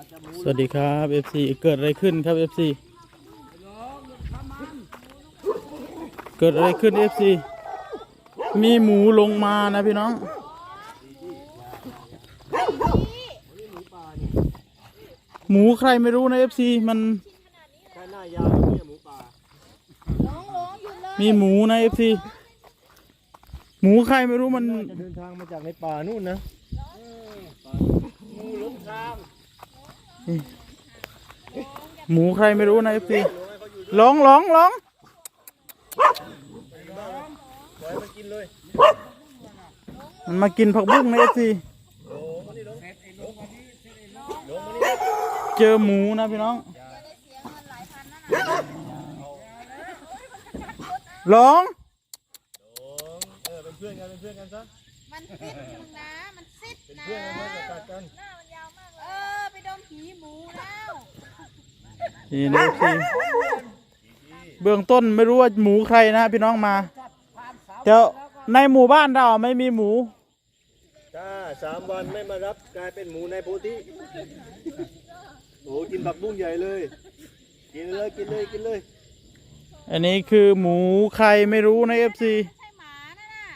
อาจจะหมูสวัสดีครับ FC เกิดอะไรขึ้นครับ FC เกิดอะไรขึ้น FC มีหมูลงมานะพี่น้อง หมูใครไม่รู้นะ FC มันแค่หน้ายาวเนี่ยหมูป่าน้องหลงหยุดเลยมีหมูนะ FC หมูใครไม่รู้มันน่าจะเดินทางมาจากในป่านู่นนะหมูหลงทาง หมูใครไม่รู้นะเอฟซีร้องร้องร้องมันมากินผักบุ้งนะเอฟซีเจอหมูนะพี่น้องร้องมันซิดมึงนะ มันซิดนะ นี่นะพี่เบื้องต้นไม่รู้ว่าหมูใครนะพี่น้องมาเดี๋ยวในหมู่บ้านเราไม่มีหมู ถ้าสามวันไม่มารับกลายเป็นหมูในโพธิโอ้กินผักบุ้งใหญ่เลย กินเลยกินเลยกินเลย อันนี้คือหมูใครไม่รู้ในเอฟซีใช่หมานั่นน่ะ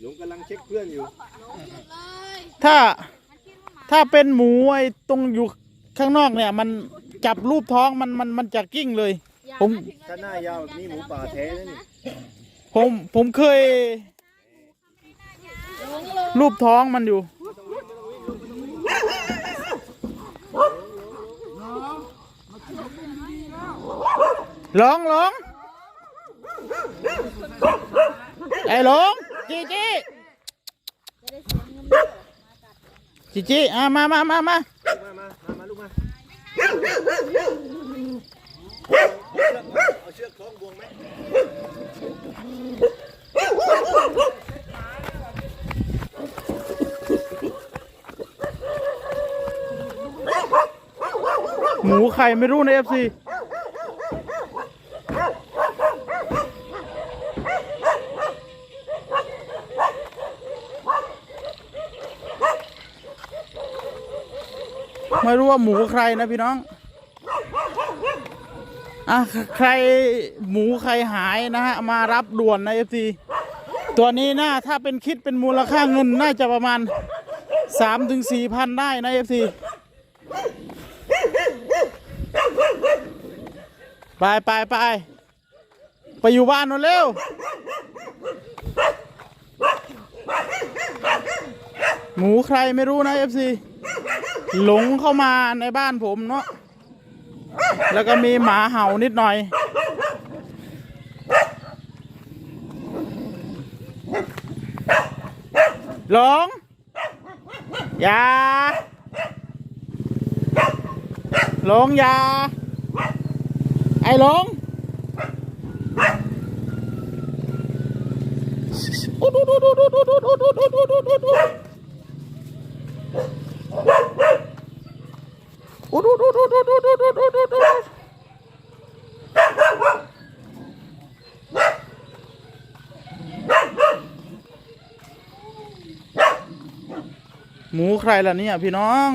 หลงกำลังเช็คเพื่อนอยู่หยุดเลยถ้ามันคิดว่าหมาถ้าเป็นหมูไอ้ตรงอยู่ข้างนอกเนี่ยมัน จับรูปท้องมันมันมันจะกิ้งเลย ผม ถ้าหน้ายาวแบบนี้หมูป่าแท้นะนี่ผมผมเคยหลงหลงรูปท้องมันอยู่ ร้องร้องไอ้หลงจีจีจีจีอะมามามามามามามามาลูกมา เอาเชือกคล้องบวงไหมหมูไข่ไม่รู้ในเอฟซี ไม่รู้ว่าหมูใครนะพี่น้องอะใครหมูใครหายนะฮะมารับด่วนในเอฟซีตัวนี้น่าถ้าเป็นคิดเป็นมูลค่าเงินน่าจะประมาณสามถึงสี่พันได้นะเอฟซีไปไปไปไปอยู่บ้านนนเร็วหมูใครไม่รู้นะเอฟซี หลงเข้ามาในบ้านผมเนาะแล้วก็มีหมาเห่านิดหน่อย หลง อย่า หลง อย่า ไอ้หลงโอุดอุดอุดอุดอุดอุดอุดอุดอุดอุด อุดอุดอุดอุดอุดอุดอุดอุดอุดอุดหมูใครล่ะเนี่ยพี่น้อง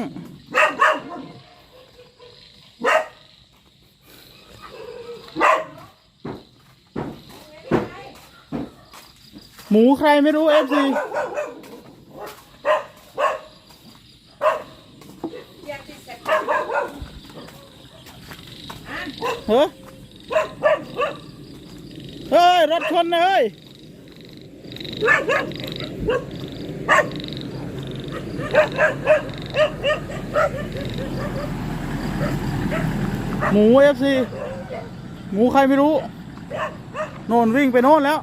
หมูใครไม่รู้เอฟซี เฮ้ยเฮ้ย รถชนเลยหมูเอฟซีหมูใครไม่รู้ โน่นวิ่งไปโน่นแล้ว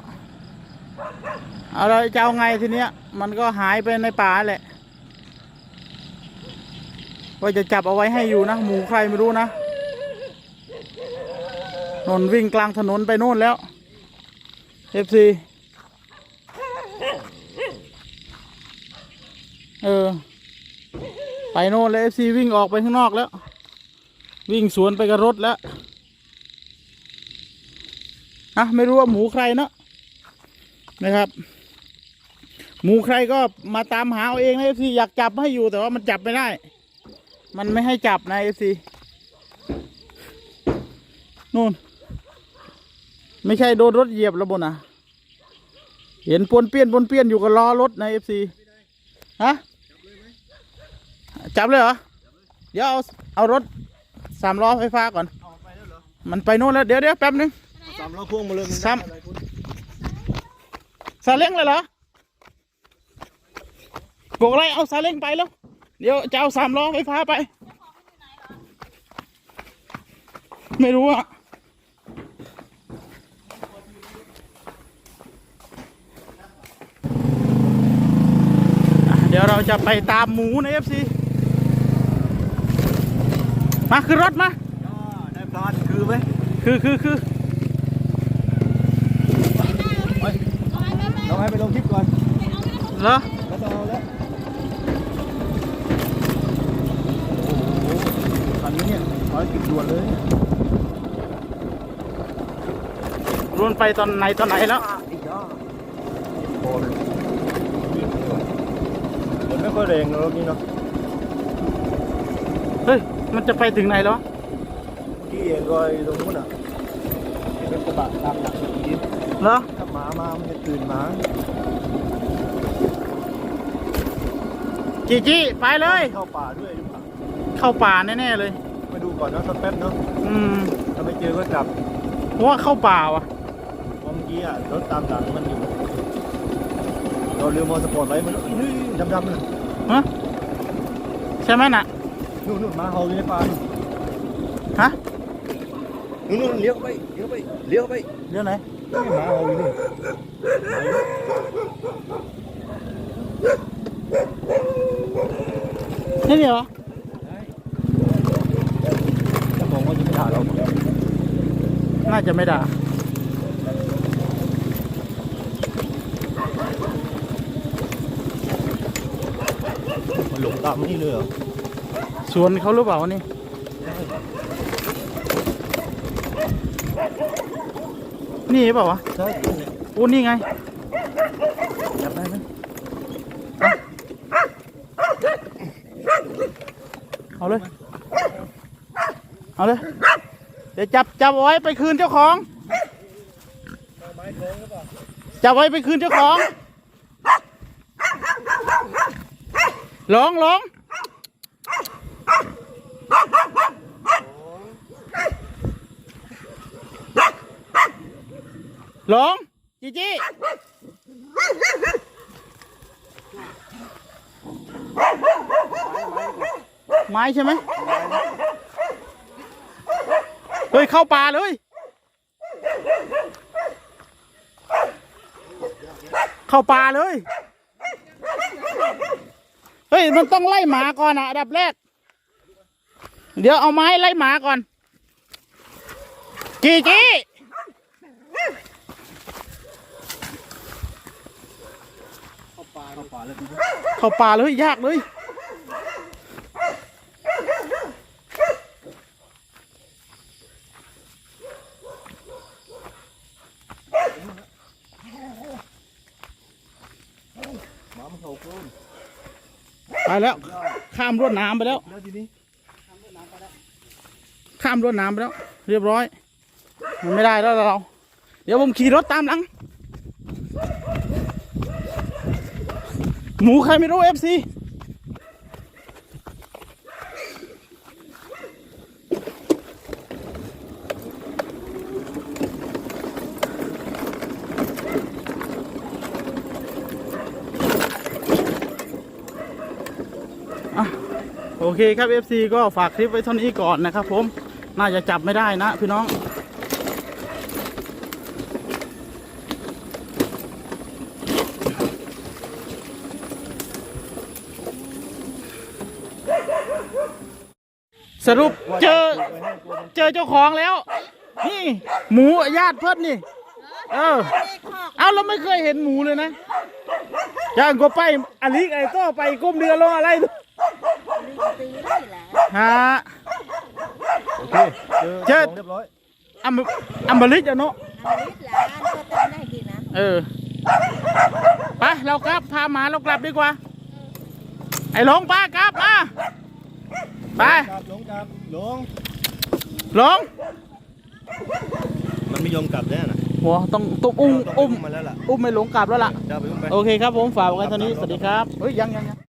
อาเรจะเอาไงทีเนี้ย มันก็หายไปในป่าแหละว่าจะจับเอาไว้ให้อยู่นะ หมูใครไม่รู้นะ นนวิ่งกลางถนนไปโน่นแล้วเอฟซีเออ ไปโน่นแล้วเอฟซีวิ่งออกไปข้างนอกแล้ว วิ่งสวนไปกับรถแล้วอะไม่รู้ว่าหมูใครเนาะนะครับ หมูใครก็มาตามหาเอาเองนะที่อยากจับให้อยู่แต่ว่ามันจับไม่ได้ มันไม่ให้จับนะเอฟซีนู่น ไม่ใช่โดนรถเหยียบแล้วบนนะเห็นปวนเปี้ยนปวนเปี้ยนอยู่กับล้อรถในเอฟซีฮะจับเลยเหรอ เดี๋ยวเอาเอารถสามล้อไฟฟ้าก่อนเอาไปแล้วเหรอมันไปโน่นแล้ว เดี๋ยวเดี๋ยวแป๊บนึงสามล้อพ่วงมาเลยนซ้ได้อะไรคุณำซาเล้งเลยเหรอบอกอะไรเอาซาเล้งไปแล้ว เดี๋ยวจะเอาสามล้อไฟฟ้าไป ไม่รู้อะ อะเดี๋ยวเรา จะไปตามหมูในเอฟซีมาขึ้นรถมาอ่าได้พลานคือไหมคือคือคือไปเราให้ไปลงคลิปก่อนเหรอแล้วเราเอาแล้วโอ้โหคันนี้เนี่ยภารกิจด่วนเลยรวนไปตอนไหนตอนไหนแล้วอีกย่อโอ้เลยมัน ไม่ค่อยแรงนะรถนี้เนาะเฮ้ย มันจะไปถึงไหนแล้วที่เองก็อยู่ตรงนู้นอะเป็นกระบะตามหลังเมื่อกี้เหรอ ถ้าหมามามันจะตื่นหมาจีจี้ไปเลย เข้าป่าด้วยหรือเปล่าเข้าป่าแน่ๆเลย มาดูก่อนนะสักแป๊บเนาะอืมถ้าไม่เจอก็กลับเพราะว่าเข้าป่าว่ะเพราะเมื่อกี้อะรถตามหลังมันอยู่ เราเรือมอเตอร์สปอร์ตไว้มันอื้อดำๆเลยฮะใช่ไหมน่ะนู่นนู่นหมาเห่าอยู่ในป่านู่นฮะนู่นนู่นเลี้ยวไปเลี้ยวไปเลี้ยวไปเรื่องไหนนี่หมาเห่าอยู่นี่ไหนนี่เหรอเจ้าของก็จะไม่ด่าเราน่าจะไม่ด่า มันหลงตามนี่เลยเหรอสวนเขาหรือเปล่านี่นี่เปล่าวะใช่โอ้นี่ไงจับได้ไหมเอาเลย เอาเลย เดี๋ยวจับจับไว้ไปคืนเจ้าของ จับไว้ไปคืนเจ้าของ ลองลองลองจีจี้ไม้ใช่ไหมเฮ้ยเข้าป่าเลยเข้าป่าเลย เฮ้ยมันต้องไล่หมาก่อนอะดับแรก เดี๋ยวเอาไม้ไล่หมาก่อน จีจีเข้าป่าเข้าป่าแล้วเข้าป่าเลยยากเลย หมามันเห่าโคลน ไปแล้ว ข้ามรวดน้ำไปแล้ว แล้วทีนี้ข้ามรวดน้ำไปแล้ว เรียบร้อย มันไม่ได้แล้วเรา เดี๋ยวผมขี่รถตามหลัง หมูใครไม่รู้เอฟซี เคครับ FC ก็ฝากคลิปไว้เท่านี้ก่อนนะครับผม น่าจะจับไม่ได้นะพี่น้อง สรุปเจอเจอเจ้าของแล้ว นี่ หมูญาติเพิ่นนี่ เออ เอาเราไม่เคยเห็นหมูเลยนะย่างก็ไปอลิกไอ้ก็ไปก้มเรือลงอะไรดู ฮะ โอเคเจอของเรียบร้อยอัมอัมบลิกอะเนาะ อันนี้หลานก็จะได้กินนะเออ ไป เรากลับ พาหมาเรากลับดีกว่า ไอ้หลงป้ากลับมา ไปกลับหลงกลับหลงลงมันไม่ยอมกลับแน่น่ะหัวต้องต้องอุ้มต้งอุ้มมาแล้วล่ะอุ้มไม่หลงกลับแล้วล่ะ จะเอาไปอุ้มไป โอเคครับผม ฝากไว้เท่านี้ สวัสดีครับ เฮ้ย ยังยังยัง